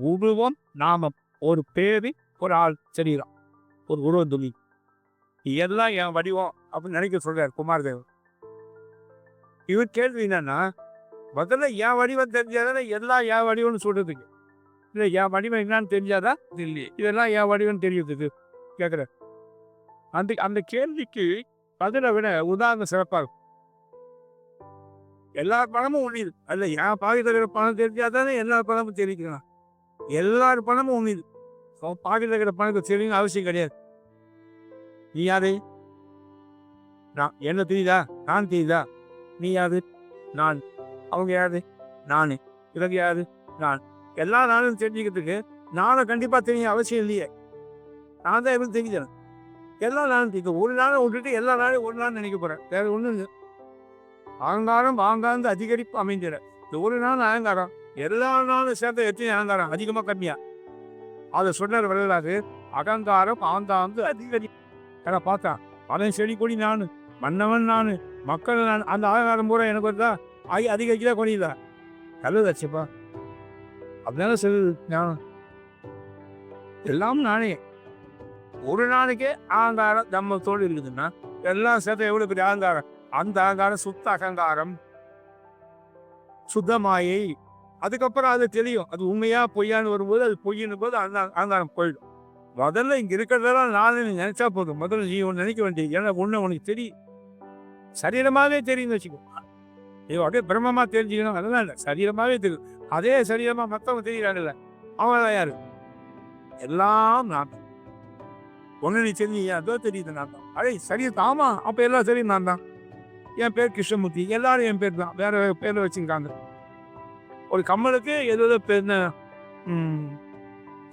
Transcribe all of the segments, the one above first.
உருவம் நாமம் ஒரு பேரு ஒரு ஆள் சரீரம் ஒரு உருவ துணி எல்லாம் என் வடிவம் அப்படின்னு நினைக்க சொல்றாரு குமாரதேவன் இவர் கேள்வி என்னன்னா முதல்ல என் வடிவம் தெரிஞ்சாதானே எல்லாம் என் வடிவம்னு சொல்றதுக்கு. இல்லை என் வடிவம் என்னன்னு தெரிஞ்சாதான் இதெல்லாம் என் வடிவம் தெரியுது கேட்குற அந்த அந்த கேள்விக்கு பதிலை விட உதாரணம் சிறப்பாக இருக்கும். எல்லா பணமும் உண்ணிது அல்ல என் இருக்கிற பணம் தெரிஞ்சாதானே எல்லா பணமும் தெரிவிக்கலாம். எல்லார் பணமும் உண்ணிது பாக்கெட்டில் இருக்கிற பணத்தை தெரியும் அவசியம் கிடையாது. நீ யாரு? நான் என்ன தெரியுதா? நான் தெரியுதா? நீ யாரு? நான். அவங்க யாரு? நான். இவங்க யாரு? நான். எல்லா நாளும் தெரிஞ்சுக்கிறதுக்கு நானும் கண்டிப்பாக தெரியும். அவசியம் இல்லையே. நான் தான் எப்படி தெரிஞ்சேன் எல்லா நாளும் தெரியும். ஒரு நாளும் விட்டுட்டு எல்லா நாளும் ஒரு நாள் நினைக்க போகிறேன் வேற ஒன்றும் இல்லை. அகங்காரம் ஆங்காந்து அதிகரிப்பு அமைஞ்சிட. இந்த ஒரு நாள் அகங்காரம். எல்லா நாளும் சேர்த்த எத்தனை அகங்காரம் அதிகமாக கம்மியா. அதை சொன்னார் வரலாறு. அகங்காரம் ஆந்தாந்து அதிகரி. அதை பார்த்தான் அவன் செடி கொடி நான் மன்னவன் நான் மக்கள் நான் அந்த அகங்காரம் பூரா எனக்கு வருதா? ஆகி அதிகரிக்கல கொடியுதா நல்லதாச்சுப்பா அப்படினால சொல்லுது ஞானம். எல்லாம் நானே. ஒரு நாளைக்கே அகங்காரம் தம்மத்தோடு இருக்குதுன்னா எல்லாம் சேர்த்து எவ்வளவு பெரிய அகங்காரம் அந்த அகங்காரம் சுத்த அகங்காரம். சுத்தமாயை அதுக்கப்புறம் அது தெரியும். அது உண்மையா பொய்யான்னு வரும்போது அது பொய்யின்னு போது அந்த அங்காரம் போயிடும். முதல்ல இங்க இருக்கிறதெல்லாம் நானே நினைச்சா போதும். முதல்ல நீ ஒன்று நினைக்க வேண்டியது. ஏன்னா ஒண்ணு உனக்கு தெரியும். சரீரமாகவே தெரியும்னு வச்சுக்கோ. நீ அப்படியே பிரம்மமா தெரிஞ்சுக்கணும். அதெல்லாம் இல்லை. சரீரமாவே தெரியும். அதே சரீரமா மற்றவங்க தெரியுறாங்கல்ல அவங்க யாரு? எல்லாம் நான் தான். ஒன்று நீ தெரிஞ்சீங்க அதோ தெரியுது நான் தான். அடே சரி தாமா அப்ப எல்லாம் சரி நான் தான். என் பேர் கிருஷ்ணமூர்த்தி. எல்லாரும் என் பேர் தான். வேற பேர்ல வச்சுருக்காங்க. ஒரு கம்மலுக்கு எதோ பெருந்த என்ன,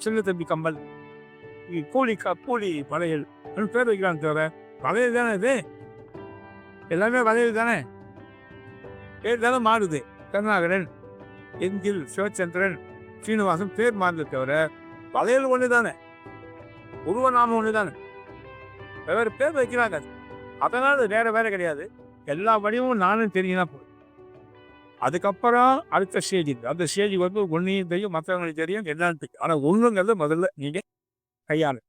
சின்ன தம்பி கம்மல். கூலி க கூலி வளையல். அப்படின்னு பேர் வைக்கிறாங்க தவிர வளையல் தானே இது? எல்லாமே வளையல் தானே? பேர் தானே மாறுது. கருணாகரன் எங்கில் சிவச்சந்திரன் சீனிவாசன் பேர் மாறுது தவிர வளையல் ஒன்று தானே? உருவநாமம் ஒன்று தானே? வேறு பேர் வைக்கிறாங்க. அதனால் வேறு வேற வேற கிடையாது. எல்லா வடிவமும் நானும் தெரியும்னா போதும் அதுக்கப்புறம் அடுத்த ஸ்டேஜ் அந்த ஸ்டேஜ் வந்து ஒன்றையும் தெரியும் மற்றவங்களுக்கு தெரியும். என்னன்னு தெரியும் ஆனால் ஒன்றுங்கிறது முதல்ல நீங்கள் கையாளு.